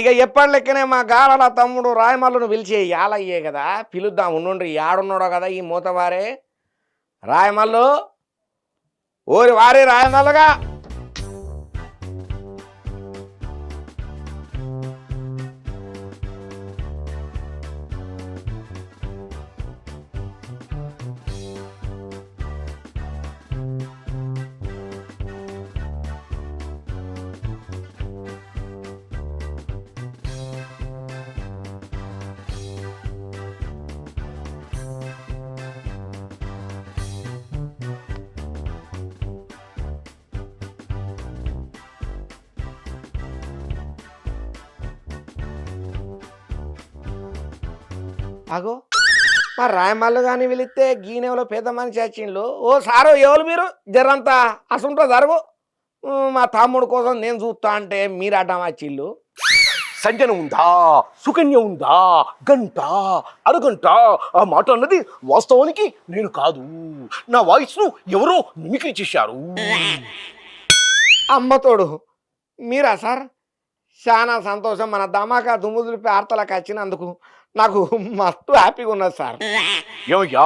ఇక ఎప్పటి లెక్కనే మా గాలల తమ్ముడు రాయమల్లును పిలిచి యాలయ్యే కదా పిలుద్దాం ఉండుండ్రి యాడున్నాడో కదా ఈ మూతవారే. రాయమల్లు ఓరి వారే రాయమల్లుగా. అగో మా రాయమల్లు కానీ పిలిస్తే గీనెవలో పెద్ద మనిషి వచ్చిండ్లు ఓ సారో ఎవరు మీరు? జరంతా అసుంటో జరుగు. మా తమ్ముడు కోసం నేను చూస్తా అంటే మీరు అడ్డం వచ్చిళ్ళు సంజన ఉందా? సుకన్య ఉందా? గంట అరగంట ఆ మాట అన్నది వాస్తవానికి నేను కాదు. నా వాయిస్ను ఎవరో మిమిక్రీ చేశారు. అమ్మతోడు మీరా సార్? చాలా సంతోషం మన ధమాకా దుమ్ముదులిపి ఆర్తలకు వచ్చినందుకు నాకు మస్తు హ్యాపీగా ఉన్నది సార్. ఏమయ్యా?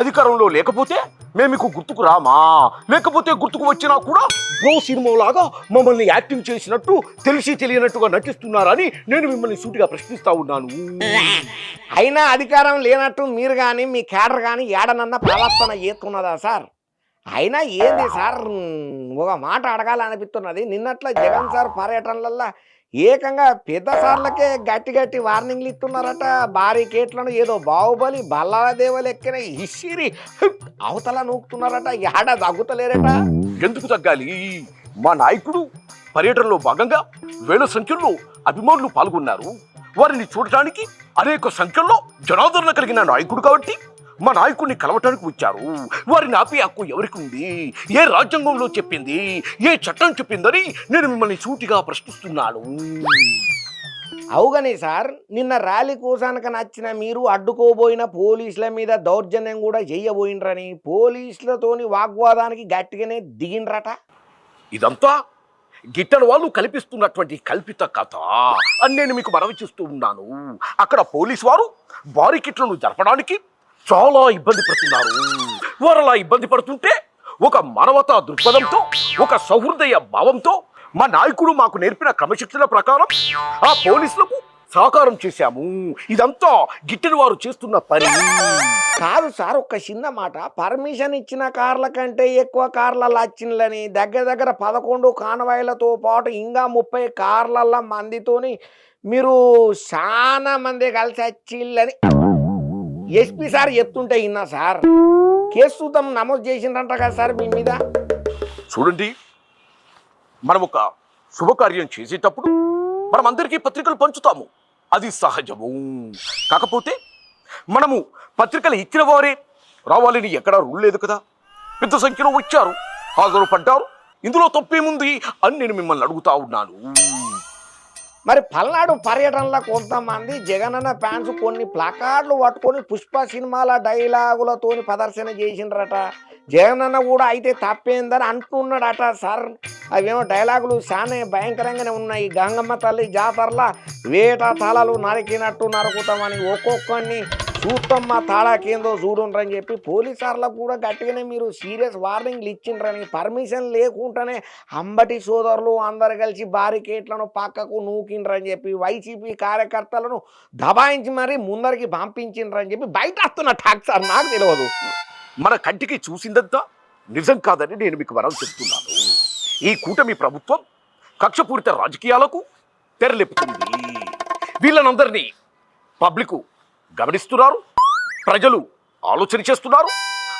అధికారంలో లేకపోతే మేము మీకు గుర్తుకు రామా? లేకపోతే గుర్తుకు వచ్చినా కూడా బ్రో సినిమాలాగా మమ్మల్ని యాక్టింగ్ చేసినట్టు తెలిసి తెలియనట్టుగా నటిస్తున్నారని నేను మిమ్మల్ని సూటిగా ప్రశ్నిస్తా ఉన్నాను. అయినా అధికారం లేనట్టు మీరు కానీ మీ క్యాడర్ కానీ ఏడనన్న ప్రవర్తన చేస్తున్నదా సార్? అయినా ఏంది సార్? ఒక మాట అడగాలనిపిస్తున్నది. నిన్నట్ల జగన్ సార్ పర్యటనలల్లో ఏకంగా పెద్ద సార్లకే గట్టి గట్టి వార్నింగ్లు ఇస్తున్నారట. భారీ కేట్లను ఏదో బాహుబలి బల్లాదేవ లెక్కన ఇసిరి అవతల నూకుతున్నారట. ఏడ తగ్గుతలేరట. ఎందుకు తగ్గాలి? మా నాయకుడు పర్యటనలో భాగంగా వేల సంఖ్యలో అభిమానులు పాల్గొన్నారు. వారిని చూడటానికి అనేక సంఖ్యలో జనాదరణ కలిగిన నాయకుడు కాబట్టి మా నాయకుడిని కలవటానికి వచ్చారు. వారిని ఆపే హక్కు ఎవరికి ఉంది ఏ రాజ్యాంగంలో చెప్పింది? ఏ చట్టం చెప్పిందని నేను మిమ్మల్ని సూటిగా ప్రశ్నిస్తున్నాను. అవుగని సార్ నిన్న ర్యాలీ కూసానక నచ్చిన మీరు అడ్డుకోబోయిన పోలీసుల మీద దౌర్జన్యం కూడా చెయ్యబోయినరని పోలీసులతోని వాగ్వాదానికి గట్టిగానే దిగిండ్రట. ఇదంతా గిట్టని వాళ్ళు కల్పిస్తున్నటువంటి కల్పిత కథ. అని నేను మీకు మనవి చేస్తూ ఉన్నాను. అక్కడ పోలీసు వారు బారికిట్లను జరపడానికి చాలా ఇబ్బంది పడుతున్నారు. వారలా ఇబ్బంది పడుతుంటే ఒక మానవతా దృక్పథంతో ఒక సౌహృదయ భావంతో మా నాయకుడు మాకు నేర్పిన క్రమశిక్షణ ప్రకారం ఆ పోలీసులకు సహకారం చేశాము. ఇదంతా గిట్టని వారు చేస్తున్న పని. కాదు సార్ ఒక చిన్న మాట. పర్మిషన్ ఇచ్చిన కార్ల కంటే ఎక్కువ కార్లలో వచ్చిందని దగ్గర దగ్గర పదకొండు కానవాయిలతో పాటు ఇంకా ముప్పై కార్లల్ల మందితోని మీరు చాలా మంది కలిసి వచ్చిల్లని. ఎస్పీ సార్ చెప్తుంటే ఇన్నా సార్. కేసు చూద్దాం నమోదు చేసిండ్రంట కదా సార్ మీ మీద. చూడండి మనం ఒక శుభకార్యం చేసేటప్పుడు మనం అందరికీ పత్రికలు పంచుతాము. అది సహజము. కాకపోతే మనము పత్రికలు ఇచ్చిన వారే రావాలని ఎక్కడా రూల్ లేదు కదా. పెద్ద సంఖ్యలో వచ్చారు హాజరు పడ్డారు ఇందులో తప్పేముంది అని నేను మిమ్మల్ని అడుగుతా ఉన్నాను. మరి పల్నాడు పర్యటనలో కొంతమంది జగనన్న ఫ్యాన్స్ కొన్ని ప్లాకార్డులు పట్టుకొని పుష్ప సినిమాల డైలాగులతో ప్రదర్శన చేసిండ్రట. జగనన్న కూడా అయితే తప్పేందని అంటున్నాడట సార్. అవేమో డైలాగులు చాలా భయంకరంగానే ఉన్నాయి. గంగమ్మ తల్లి జాతరలా వేట తలలు నరికినట్టు నరుకుతామని ఒక్కొక్కరిని చూస్తమ్మ తాళాకేందో చూడుండ్రని చెప్పి పోలీసార్లకు కూడా గట్టిగానే మీరు సీరియస్ వార్నింగ్లు ఇచ్చిండ్రని పర్మిషన్ లేకుండానే అంబటి సోదరులు అందరు కలిసి బారికేట్లను పక్కకు నూకిండ్రని చెప్పి వైసీపీ కార్యకర్తలను దబాయించి మరీ ముందరికి పంపించిండ్రని చెప్పి బయట వస్తున్న టాక్ సార్ నాకు తెలియదు మన కంటికి చూసిందంతా నిజం కాదని నేను మీకు వరం చెప్తున్నాను. ఈ కూటమి ప్రభుత్వం కక్షపూరిత రాజకీయాలకు తెరలేపుతుంది. వీళ్ళనందరినీ పబ్లిక్ గమనిస్తున్నారు? ప్రజలు ఆలోచన చేస్తున్నారు?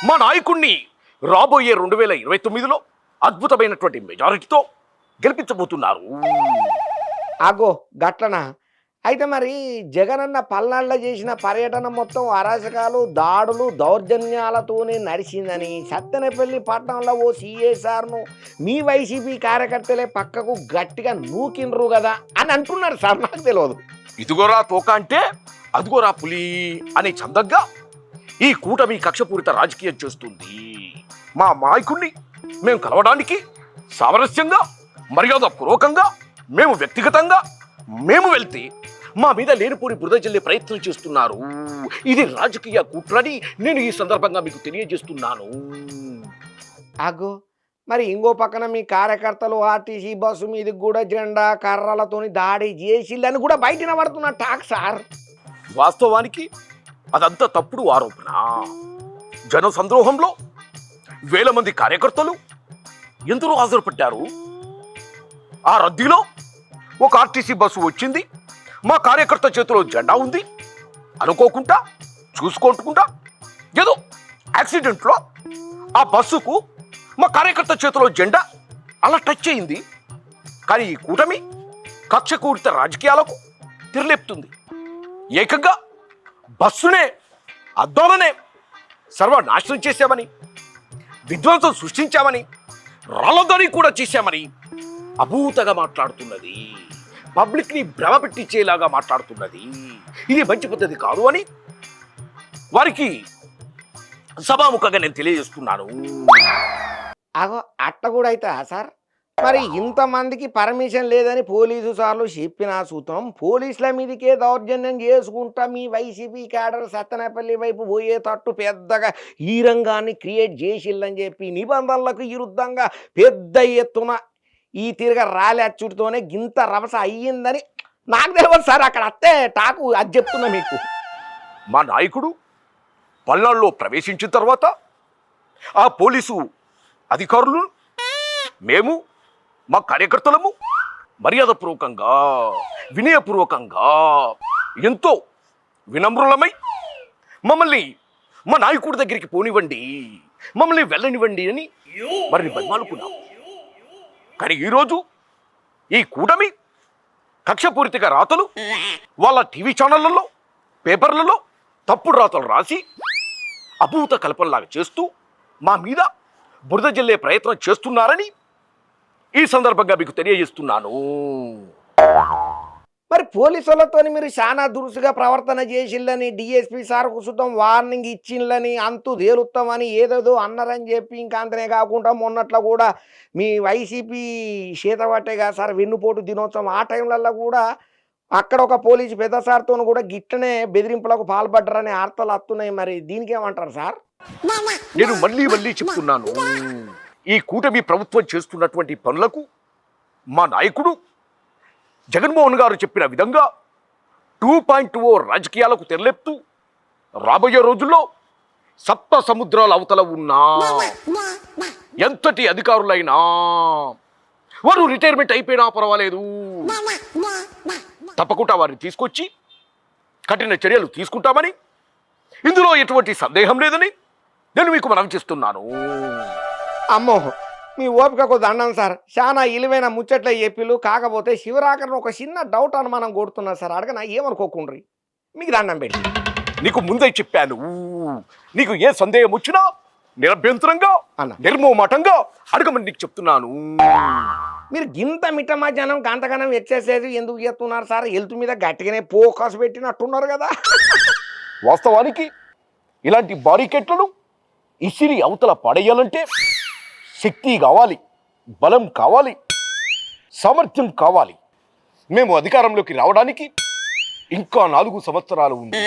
మా నాయకుణ్ణి రాబోయే రెండు వేల ఇరవై తొమ్మిదిలో అద్భుతమైనటువంటి మెజారిటీతో గెలిపించబోతున్నారు. అగో గట్లన? అయితే మరి జగనన్న పల్నాడులో చేసిన పర్యటన మొత్తం అరాచకాలు దాడులు దౌర్జన్యాలతోనే నడిచిందని సత్తెనపల్లి పట్టణంలో ఓ సిఎస్ఆర్ను మీ వైసీపీ కార్యకర్తలే పక్కకు గట్టిగా నూకిండ్రు కదా అని అంటున్నారు సార్. నాకు తెలియదు ఇదిగోరా తోక అంటే అదిగోరా పులి అనే చందగ్గా ఈ కూటమి కక్షపూరిత రాజకీయం చేస్తుంది. మా మాయకుణ్ణి మేము కలవడానికి సామరస్యంగా మర్యాద పూర్వకంగా మేము వ్యక్తిగతంగా మేము వెళ్తే మా మీద లేనిపోని బురద జల్లే ప్రయత్నం చేస్తున్నారు. ఇది రాజకీయ కుట్రని నేను ఈ సందర్భంగా మీకు తెలియజేస్తున్నాను. అగో మరి ఇంకో పక్కన మీ కార్యకర్తలు ఆర్టీసీ బస్సు మీద కూడా జెండా కర్రలతోని దాడి చేసిల్లని కూడా బయట పడుతున్న టాక్ సార్. వాస్తవానికి అదంతా తప్పుడు ఆరోపణ. జన సంద్రోహంలో వేల మంది కార్యకర్తలు ఎందరో హాజరుపడ్డారు. ఆ రద్దీలో ఒక ఆర్టీసీ బస్సు వచ్చింది. మా కార్యకర్త చేతిలో జెండా ఉంది. అనుకోకుండా చూసుకోకుండా ఏదో యాక్సిడెంట్లో ఆ బస్సుకు మా కార్యకర్త చేతిలో జెండా అలా టచ్ అయింది. కానీ ఈ కూటమి కక్షకూడిత రాజకీయాలకు తిరలేపుతుంది. ఏకంగా బస్సునే అద్దాలనే సర్వనాశనం చేశామని విధ్వంసం సృష్టించామని రాళ్ళదని కూడా చేశామని అభూతగా మాట్లాడుతున్నది. పబ్లిక్ని భ్రమ పెట్టించేలాగా మాట్లాడుతున్నది. ఇది మంచి పద్ధతి కాదు అని వారికి సభాముఖంగా నేను తెలియజేస్తున్నాను. అగో అట్ట కూడా అవుతా సార్? మరి ఇంతమందికి పర్మిషన్ లేదని పోలీసు సార్లు చెప్పిన సూత్రం పోలీసుల మీదకే దౌర్జన్యం చేసుకుంటా మీ వైసీపీ క్యాడర్ సత్తనపల్లి వైపు పోయేటట్టు పెద్దగా ఈ రంగాన్ని క్రియేట్ చేసిల్లని చెప్పి నిబంధనలకు విరుద్ధంగా పెద్ద ఎత్తున ఈ తిరగ రాలి అచ్చుడితోనే గింత రభస అయ్యిందని నాకు తెలియదు సార్ అక్కడ అత్తే టాకు అది చెప్తున్నా మీకు. మా నాయకుడు పల్నాడులో ప్రవేశించిన తర్వాత ఆ పోలీసు అధికారులు మేము మా కార్యకర్తలము మర్యాదపూర్వకంగా వినయపూర్వకంగా ఎంతో వినమ్రులమై మమ్మల్ని మా నాయకుడి దగ్గరికి పోనివ్వండి మమ్మల్ని వెళ్ళనివ్వండి అని మరి బతిమాలుకున్నాం కానీ ఈరోజు ఈ కూటమి కక్షపూరితగా రాతలు వాళ్ళ టీవీ ఛానళ్ళలో పేపర్లలో తప్పుడు రాతలు రాసి అభూత కల్పనలాగా చేస్తూ మా మీద బురద జల్లే ప్రయత్నం చేస్తున్నారని ఈ సందర్భంగా మీకు తెలియజేస్తున్నాను. మరి పోలీసులతో మీరు చాలా దురుసుగా ప్రవర్తన చేసిల్లని డిఎస్పీ సార్ కుసుతం వార్నింగ్ ఇచ్చిండ్లని అంతు తేలుస్తామని ఏదేదో అన్నారని చెప్పి ఇంకా అంతనే కాకుండా మొన్నట్లో కూడా మీ వైసీపీ చేతబట్టేగా సార్ వెన్నుపోటు దినోత్సవం ఆ టైంలలో కూడా అక్కడ ఒక పోలీసు పెద్ద సార్తో కూడా గిట్టనే బెదిరింపులకు పాల్పడ్డారని వార్తలు వస్తున్నాయి మరి. దీనికి ఏమంటారు సార్? నేను మళ్ళీ మళ్ళీ చెప్తున్నాను. ఈ కూటమి ప్రభుత్వం చేస్తున్నటువంటి పనులకు మా నాయకుడు జగన్మోహన్ గారు చెప్పిన విధంగా టూ పాయింట్ ఓ రాజకీయాలకు తెరలేపుతూ రాబోయే రోజుల్లో సప్త సముద్రాల అవతల ఉన్నా ఎంతటి అధికారులైనా వారు రిటైర్మెంట్ అయిపోయినా పర్వాలేదు. తప్పకుండా వారిని తీసుకొచ్చి కఠిన చర్యలు తీసుకుంటామని ఇందులో ఎటువంటి సందేహం లేదని నేను మీకు మనం చేస్తున్నాను. అమ్మో మీ ఓపికకు దండం సార్. చాలా ఇలివైన ముచ్చట్లే చెప్పిళ్ళు కాకపోతే శివరాకర్ని ఒక చిన్న డౌట్ అని మనం కొడుతున్నా సార్. అడగనా ఏమనుకోకుండ్రి? మీకు దండం పెట్టి. నీకు ముందే చెప్పాను. నీకు ఏ సందేహం వచ్చినా నిరభ్యంతరంగా అన్న. నిర్మోమటంగా అడగమని నీకు చెప్తున్నాను. మీరు గింత మిట్ట మధ్యాహ్నం గంటగనం ఎక్సర్సైజ్ ఎందుకు చేస్తున్నారు సార్? హెల్త్ మీద గట్టిగానే ఫోకస్ పెట్టినట్టున్నారు కదా. వాస్తవానికి ఇలాంటి బారికెట్లను ఇసిరి అవతల పడేయాలంటే శక్తి కావాలి బలం కావాలి సామర్థ్యం కావాలి. మేము అధికారంలోకి రావడానికి ఇంకా నాలుగు సంవత్సరాలు ఉంది.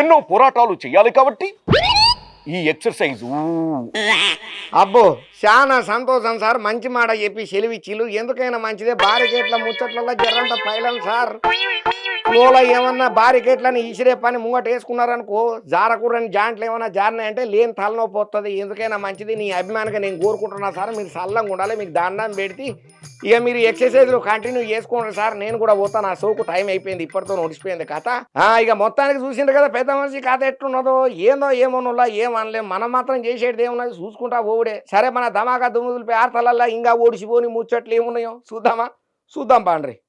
ఎన్నో పోరాటాలు చేయాలి కాబట్టి ఈ ఎక్సర్సైజు. అబ్బో చాలా సంతోషం సార్. మంచి మాట చెప్పి సెలివిచ్చిలు ఎందుకైనా మంచిదే. భారీ గేట్ల ముచ్చట్లలో జరంట పైలం సార్. ఫ్లోలో ఏమన్నా బారికేట్లని ఈసిరే పని ముంగట వేసుకున్నారనుకో జారకూరని జాంట్లు ఏమన్నా జారినాయంటే లేని తలనొప్పి వస్తుంది ఎందుకైనా మంచిది. నీ అభిమానిగా నేను కోరుకుంటున్నా సార్. మీరు సల్లంగా ఉండాలి. మీకు దండం పెడితే ఇక మీరు ఎక్సర్సైజ్లు కంటిన్యూ చేసుకోండి సార్. నేను కూడా పోతాను. ఆ సోకు టైం అయిపోయింది. ఇప్పటితో నడిచిపోయింది కథ. ఇక మొత్తానికి చూసిండ్రు కదా పెద్ద మనిషి కథ ఎట్లున్నదో ఏందో ఏమోనులా ఏమనలే. మనం మాత్రం చేసేది ఏమున్నది చూసుకుంటా ఓడే సరే మన ధమాకా దుమ్ముదులపై ఆర్తలల్లా ఇంకా ఓడిసిపోని ముచ్చట్లు ఏమున్నాయో చూద్దామా? చూద్దాం పాండ్రి.